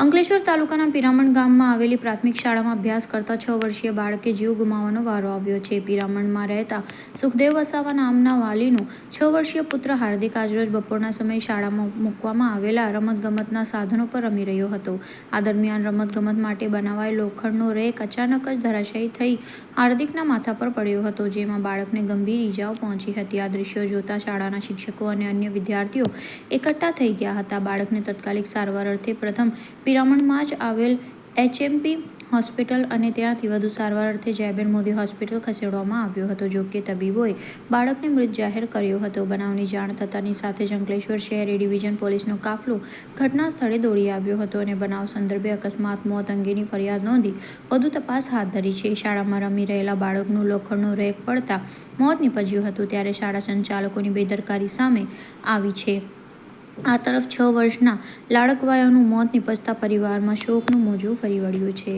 અંકલેશ્વર તાલુકાના પિરામણ ગામમાં આવેલી પ્રાથમિક શાળામાં અભ્યાસ કરતા છ વર્ષીય બાળકે જીવ ગુમાવવાનો વારો આવ્યો છે. પિરામણમાં રહેતા સુખદેવ વસાવા નામના વાલીનો છ વર્ષીય પુત્ર હાર્દિક આજરોજ બપોરના સમયે શાળામાં મૂકવામાં આવેલા રમતગમતના સાધનો પર રમી રહ્યો હતો. આ દરમિયાન રમતગમત માટે બનાવાયેલ લોખંડનો રેક અચાનક જ ધરાશાયી થઈ હાર્દિકના માથા પર પડ્યો હતો, જેમાં બાળકને ગંભીર ઈજાઓ પહોંચી હતી. આ દ્રશ્યો જોતા શાળાના શિક્ષકો અને અન્ય વિદ્યાર્થીઓ એકઠા થઈ ગયા હતા. બાળકને તત્કાલિક સારવાર અર્થે પ્રથમ પિરામણમાં જ આવેલ એચએમપી હોસ્પિટલ અને ત્યાંથી વધુ સારવાર અર્થે જયબેન મોદી હોસ્પિટલ ખસેડવામાં આવ્યો હતો. જો કે તબીબોએ બાળકને મૃત જાહેર કર્યો હતો. બનાવની જાણ થતાની સાથે જ અંકલેશ્વર શહેરી ડિવિઝન પોલીસનો કાફલો ઘટના સ્થળે દોડી આવ્યો હતો અને બનાવ સંદર્ભે અકસ્માત, મોત અંગેની ફરિયાદ નોંધી વધુ તપાસ હાથ ધરી છે. શાળામાં રમી રહેલા બાળકનું લોખંડનું રેક પડતા મોત નીપજ્યું હતું ત્યારે શાળા સંચાલકોની બેદરકારી સામે આવી છે. આ તરફ છ વર્ષના લાડકવાયાનું મોત નિપજતા પરિવારમાં શોકનું મોજું ફરી વળ્યું છે.